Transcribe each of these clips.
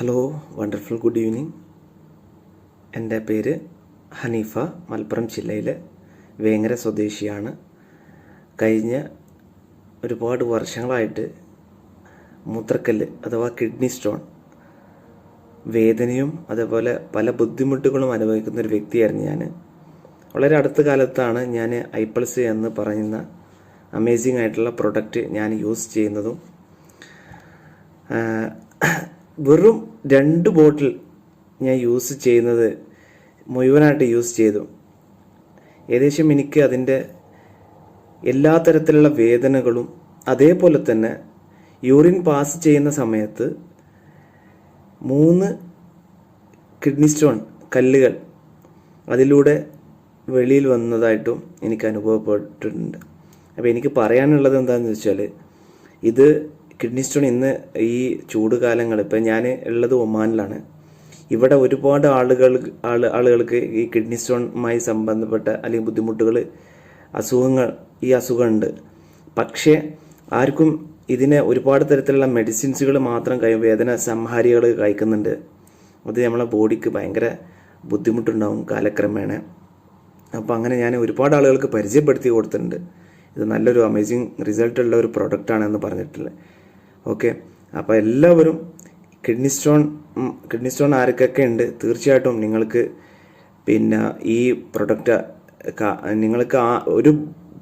Hello wonderful good evening എന്റെ പേര് ഹനീഫ മലപ്പുറം ജില്ലയിലെ വേങ്ങര സ്വദേശിയാണ്. കഴിഞ്ഞ ഒരുപാട് വർഷങ്ങളായിട്ട് മൂത്രക്കല്ല് അഥവാ കിഡ്നി സ്റ്റോൺ വേദനയും അതേപോലെ പല ബുദ്ധിമുട്ടുകളും അനുഭവിക്കുന്ന ഒരു വ്യക്തിയായിരുന്നു ഞാൻ വളരെ അടുത്ത കാലത്താണ് ഞാൻ ഐപ്പൾസ് എന്ന് പറയുന്ന അമേസിംഗ് ആയിട്ടുള്ള പ്രൊഡക്റ്റ് ഞാൻ യൂസ് ചെയ്യുന്നതും വെറും രണ്ട് ബോട്ടിൽ ഞാൻ യൂസ് ചെയ്യുന്നത് മുഴുവനായിട്ട് യൂസ് ചെയ്തു. ഏകദേശം എനിക്ക് അതിന്റെ എല്ലാ തരത്തിലുള്ള വേദനകളും അതേപോലെ തന്നെ യൂറിൻ പാസ് ചെയ്യുന്ന സമയത്ത് മൂന്ന് കിഡ്നി സ്റ്റോൺ കല്ലുകൾ അതിലൂടെ വെളിയിൽ വന്നതായിട്ടും എനിക്ക് അനുഭവപ്പെട്ടിട്ടുണ്ട്. അപ്പോൾ എനിക്ക് പറയാനുള്ളത് എന്താണെന്ന് വെച്ചാൽ ഇത് കിഡ്നി സ്റ്റോൺ ഇന്ന് ഈ ചൂട് കാലങ്ങൾ ഇപ്പം ഞാൻ ഉള്ളത് ഒമാനിലാണ്. ഇവിടെ ഒരുപാട് ആളുകൾ ആൾ ആളുകൾക്ക് ഈ കിഡ്നി സ്റ്റോണുമായി സംബന്ധപ്പെട്ട അല്ലെങ്കിൽ ബുദ്ധിമുട്ടുകൾ അസുഖങ്ങൾ ഈ അസുഖമുണ്ട്. പക്ഷേ ആർക്കും ഇതിനെ ഒരുപാട് തരത്തിലുള്ള മെഡിസിൻസുകൾ മാത്രം കൈ വേദന സംഹാരികൾ കഴിക്കുന്നുണ്ട്. അത് നമ്മളെ ബോഡിക്ക് ഭയങ്കര ബുദ്ധിമുട്ടുണ്ടാവും കാലക്രമേണ. അപ്പോൾ അങ്ങനെ ഞാൻ ഒരുപാട് ആളുകൾക്ക് പരിചയപ്പെടുത്തി കൊടുത്തിട്ടുണ്ട്. ഇത് നല്ലൊരു അമേസിങ് റിസൾട്ടുള്ള ഒരു പ്രൊഡക്റ്റാണെന്ന് പറഞ്ഞിട്ടുള്ളത്. ഓക്കെ? അപ്പോൾ എല്ലാവരും കിഡ്നി സ്റ്റോൺ കിഡ്നി സ്റ്റോൺ ആർക്കൊക്കെ ഉണ്ട് തീർച്ചയായിട്ടും നിങ്ങൾക്ക് പിന്നെ ഈ പ്രൊഡക്റ്റ് നിങ്ങൾക്ക് ആ ഒരു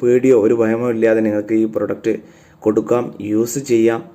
പേടിയോ ഒരു ഭയമോ ഇല്ലാതെ നിങ്ങൾക്ക് ഈ പ്രൊഡക്റ്റ് കൊടുക്കാം യൂസ് ചെയ്യാം.